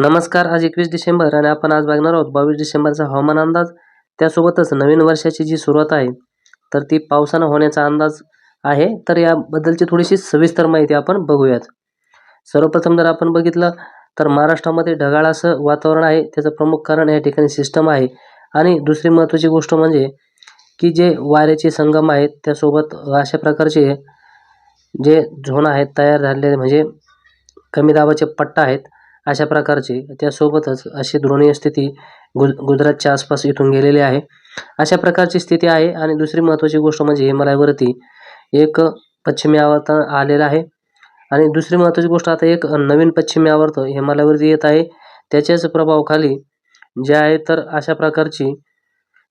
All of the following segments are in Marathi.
नमस्कार आज एकवीस डिसेंबर आणि आपण आज बघणार आहोत बावीस डिसेंबरचा हवामान अंदाज. त्यासोबतच नवीन वर्षाची जी सुरुवात आहे तर ती पावसानं होण्याचा अंदाज आहे. तर याबद्दलची थोडीशी सविस्तर माहिती आपण बघूयात. सर्वप्रथम जर आपण बघितलं तर महाराष्ट्रामध्ये ढगाळ असं वातावरण आहे. त्याचं प्रमुख कारण या ठिकाणी सिस्टम आहे. आणि दुसरी महत्त्वाची गोष्ट म्हणजे की जे वाऱ्याचे संगम आहेत त्यासोबत अशा प्रकारचे जे झोन आहेत तयार झालेले म्हणजे कमी दाबाचे पट्टा आहेत अशा प्रकारचे त्यासोबतच अशी द्रोणीय स्थिती गु गुजरातच्या आसपास इथून गेलेली आहे. अशा प्रकारची स्थिती आहे. आणि दुसरी महत्त्वाची गोष्ट म्हणजे हिमालयावरती एक पश्चिमी आवर्त आलेला आहे. आणि दुसरी महत्त्वाची गोष्ट आता एक नवीन पश्चिमी आवर्त हिमालयावरती येत आहे. त्याच्याच प्रभावाखाली जे आहे तर अशा प्रकारची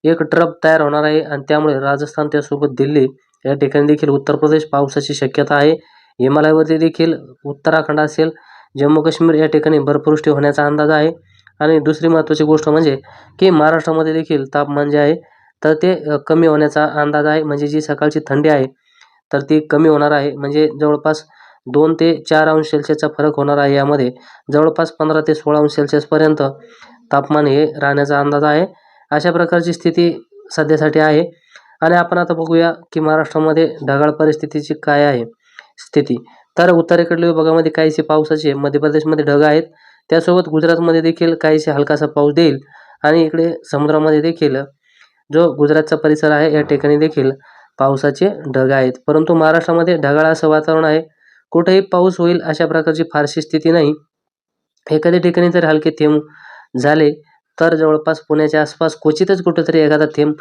एक ट्रप तयार होणार आहे. आणि त्यामुळे राजस्थान त्यासोबत दिल्ली या ठिकाणी देखील उत्तर प्रदेश पावसाची शक्यता आहे. हिमालयावरती देखील उत्तराखंड असेल जम्मू काश्मीर या ठिकाणी बर्फवृष्टी होण्याचा अंदाज आहे. आणि दुसरी महत्त्वाची गोष्ट म्हणजे की महाराष्ट्रामध्ये देखील तापमान जे आहे तर ते कमी होण्याचा अंदाज आहे. म्हणजे जी सकाळची थंडी आहे तर ती कमी होणार आहे. म्हणजे जवळपास दोन ते चार अंश सेल्सिअसचा फरक होणार आहे यामध्ये. जवळपास पंधरा ते सोळा अंश सेल्सिअसपर्यंत तापमान हे राहण्याचा अंदाज आहे. अशा प्रकारची स्थिती सध्यासाठी आहे. आणि आपण आता बघूया की महाराष्ट्रामध्ये ढगाळ परिस्थितीची काय आहे स्थिती. तर उत्तरेकडील विभागामध्ये काहीसे पावसाचे मध्य प्रदेशमध्ये ढग आहेत. त्यासोबत गुजरातमध्ये देखील काहीसे हलकासा पाऊस देईल आणि इकडे समुद्रामध्ये देखील जो गुजरातचा परिसर आहे या ठिकाणी देखील पावसाचे ढग आहेत. परंतु महाराष्ट्रामध्ये ढगाळ असं वातावरण आहे. कुठेही पाऊस होईल अशा प्रकारची फारशी स्थिती नाही. एखाद्या ठिकाणी जर हलके थेंब झाले तर जवळपास पुण्याच्या आसपास क्वचितच कुठेतरी एखादा थेंब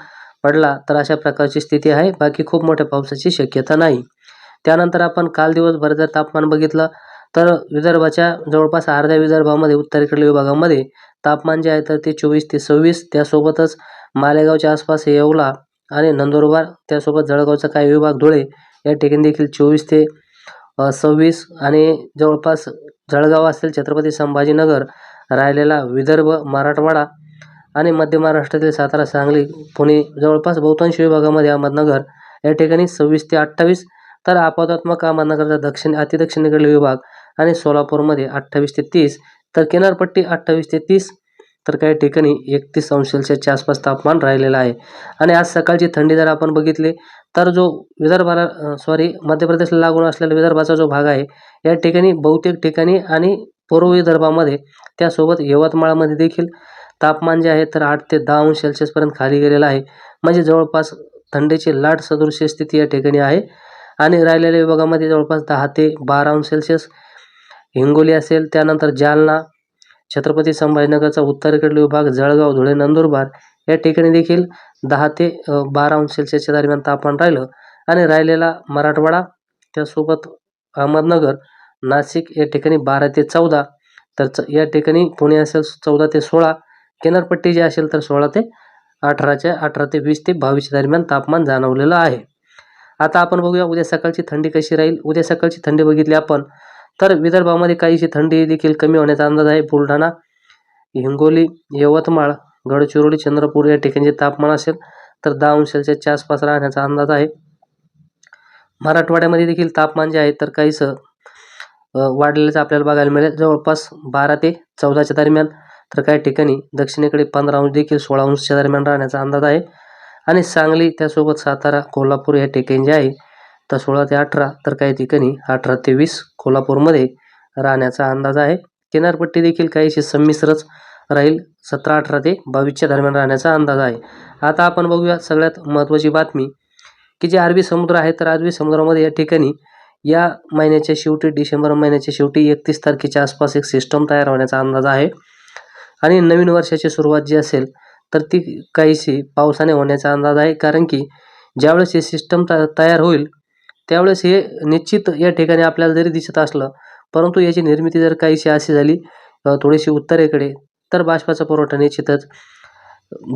पडला तर अशा प्रकारची स्थिती आहे. बाकी खूप मोठ्या पावसाची शक्यता नाही. त्यानंतर आपण काल दिवसभर जर तापमान बघितलं तर विदर्भाच्या जवळपास अर्ध्या विदर्भामध्ये उत्तरेकडील विभागामध्ये तापमान जे आहे तर ते चोवीस ते सव्वीस. त्यासोबतच मालेगावच्या आसपास येवला आणि नंदुरबार त्यासोबत जळगावचा काही विभाग धुळे या ठिकाणी देखील चोवीस ते सव्वीस. आणि जवळपास जळगाव असेल छत्रपती संभाजीनगर राहिलेला विदर्भ मराठवाडा आणि मध्य महाराष्ट्रातील सातारा सांगली पुणे जवळपास बहुतांश विभागामध्ये अहमदनगर या ठिकाणी सव्वीस ते अठ्ठावीस. तर आपदात्मक अहमदनगरचा दक्षिण अतिदक्षिणेकडील विभाग आणि सोलापूरमध्ये अठ्ठावीस ते तीस तर किनारपट्टी अठ्ठावीस ते तीस तर काही ठिकाणी एकतीस अंश सेल्सिअसच्या आसपास तापमान राहिलेलं आहे. आणि आज सकाळची थंडी जर आपण बघितली तर जो विदर्भाला सॉरी मध्य प्रदेशला लागून असलेला विदर्भाचा जो भाग आहे या ठिकाणी बहुतेक ठिकाणी आणि पूर्व विदर्भामध्ये त्यासोबत यवतमाळमध्ये देखील तापमान जे आहे तर आठ ते दहा अंश सेल्सिअसपर्यंत खाली गेलेलं आहे. म्हणजे जवळपास थंडीची लाट सदृश्य स्थिती या ठिकाणी आहे. आणि राहिलेल्या विभागामध्ये जवळपास दहा ते बारा अंश सेल्सिअस हिंगोली असेल त्यानंतर जालना छत्रपती संभाजीनगरचा उत्तरेकडील विभाग जळगाव धुळे नंदुरबार या ठिकाणी देखील दहा ते बारा अंश सेल्सिअसच्या दरम्यान तापमान राहिलं. आणि राहिलेला मराठवाडा त्यासोबत अहमदनगर नाशिक या ठिकाणी बारा ते चौदा तर च या ठिकाणी पुणे असेल चौदा ते सोळा किनारपट्टी जी असेल तर सोळा ते अठराच्या अठरा ते वीस ते बावीसच्या दरम्यान तापमान जाणवलेलं आहे. आता आपण बघूया उद्या सकाळची थंडी कशी राहील. उद्या सकाळची थंडी बघितली आपण तर विदर्भामध्ये काहीशी थंडी देखील कमी होण्याचा अंदाज आहे. बुलढाणा हिंगोली यवतमाळ गडचिरोली चंद्रपूर या ठिकाणचे तापमान असेल तर दहा अंश सेल्सिअसच्या आसपास राहण्याचा अंदाज आहे. मराठवाड्यामध्ये देखील तापमान जे आहे तर काहीसं वाढलेलं आपल्याला बघायला मिळेल. जवळपास बारा ते चौदाच्या दरम्यान तर काही ठिकाणी दक्षिणेकडे पंधरा अंश देखील सोळा अंशच्या दरम्यान राहण्याचा अंदाज आहे. आणि सांगली त्यासोबत सातारा कोल्हापूर या ठिकाणी जे आहे तर सोळा ते अठरा तर काही ठिकाणी अठरा ते वीस कोल्हापूरमध्ये राहण्याचा अंदाज आहे. किनारपट्टी देखील काहीशी संमिश्रच राहील. सतरा अठरा ते बावीसच्या दरम्यान राहण्याचा अंदाज आहे. आता आपण बघूया सगळ्यात महत्त्वाची बातमी की जे अरबी समुद्र आहे तर अरबी समुद्रामध्ये या ठिकाणी या महिन्याच्या शेवटी डिसेंबर महिन्याच्या शेवटी एकतीस तारखेच्या आसपास एक सिस्टम तयार होण्याचा अंदाज आहे. आणि नवीन वर्षाची सुरुवात जी असेल तर ती काहीशी पावसाने होण्याचा अंदाज आहे. कारण की ज्यावेळेस हे सिस्टम त तयार होईल त्यावेळेस हे निश्चित या ठिकाणी आपल्याला जरी दिसत असलं परंतु याची निर्मिती जर काहीशी अशी झाली थोडीशी उत्तरेकडे तर बाष्पाचा पुरवठा निश्चितच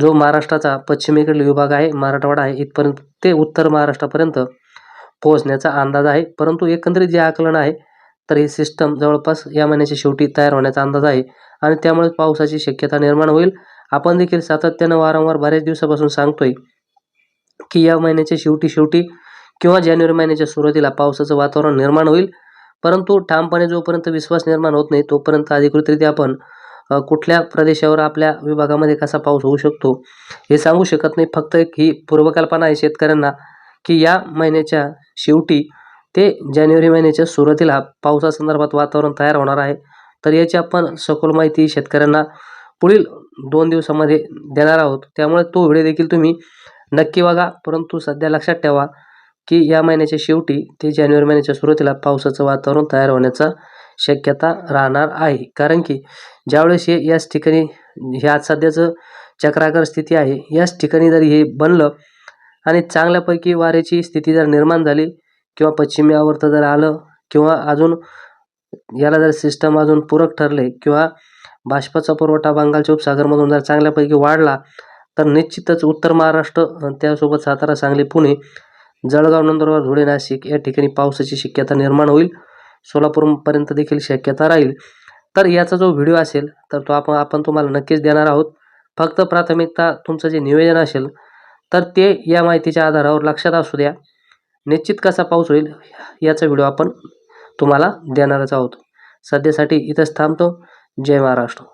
जो महाराष्ट्राचा पश्चिमेकडील विभाग आहे मराठवाडा आहे इथपर्यंत ते उत्तर महाराष्ट्रापर्यंत पोहोचण्याचा अंदाज आहे. परंतु एकंदरीत जे आकलन आहे तर ही सिस्टम जवळपास या महिन्याच्या शेवटी तयार होण्याचा अंदाज आहे. आणि त्यामुळे पावसाची शक्यता निर्माण होईल. आपण देखील सातत्यानं वारंवार बऱ्याच दिवसापासून सांगतोय की या महिन्याच्या शेवटी शेवटी किंवा जानेवारी महिन्याच्या सुरुवातीला पावसाचं वातावरण निर्माण होईल. परंतु ठामपणे जोपर्यंत विश्वास निर्माण होत नाही तोपर्यंत अधिकृतरित्या आपण कुठल्या प्रदेशावर आपल्या विभागामध्ये कसा पाऊस होऊ शकतो हे सांगू शकत नाही. फक्त एक ही पूर्वकल्पना आहे शेतकऱ्यांना की या महिन्याच्या शेवटी ते जानेवारी महिन्याच्या सुरुवातीला पावसासंदर्भात वातावरण तयार होणार आहे. तर याची आपण सखोल माहिती शेतकऱ्यांना पुढील दोन दिवसामध्ये देणार आहोत. त्यामुळे तो व्हिडिओ देखील तुम्ही नक्की बघा. परंतु सध्या लक्षात ठेवा की या महिन्याच्या शेवटी ते जानेवारी महिन्याच्या सुरुवातीला पावसाचं वातावरण तयार होण्याचा शक्यता राहणार आहे. कारण की ज्यावेळेस हे याच ठिकाणी हे आज सध्याचं चक्राकार स्थिती आहे याच ठिकाणी जर हे बनलं आणि चांगल्यापैकी वाऱ्याची स्थिती जर निर्माण झाली किंवा पश्चिमी आवर्त जर आलं किंवा अजून याला जर सिस्टम अजून पूरक ठरले किंवा बाष्पाचा पुरवठा बंगालच्या उपसागरमधून जर चांगल्यापैकी वाढला तर निश्चितच उत्तर महाराष्ट्र त्यासोबत सातारा सांगली पुणे जळगाव नंदुरबार धुळे नाशिक या ठिकाणी पावसाची शक्यता निर्माण होईल. सोलापूरपर्यंत देखील शक्यता राहील. तर याचा जो व्हिडिओ असेल तर तो आपण आपण तुम्हाला नक्कीच देणार आहोत. फक्त प्राथमिकता तुमचं जे नियोजन असेल तर ते या माहितीच्या आधारावर लक्षात असू द्या. निश्चित कसा पाऊस होईल याचा व्हिडिओ आपण तुम्हाला देणारच आहोत. सध्यासाठी इथंच थांबतो. जय महाराष्ट्र.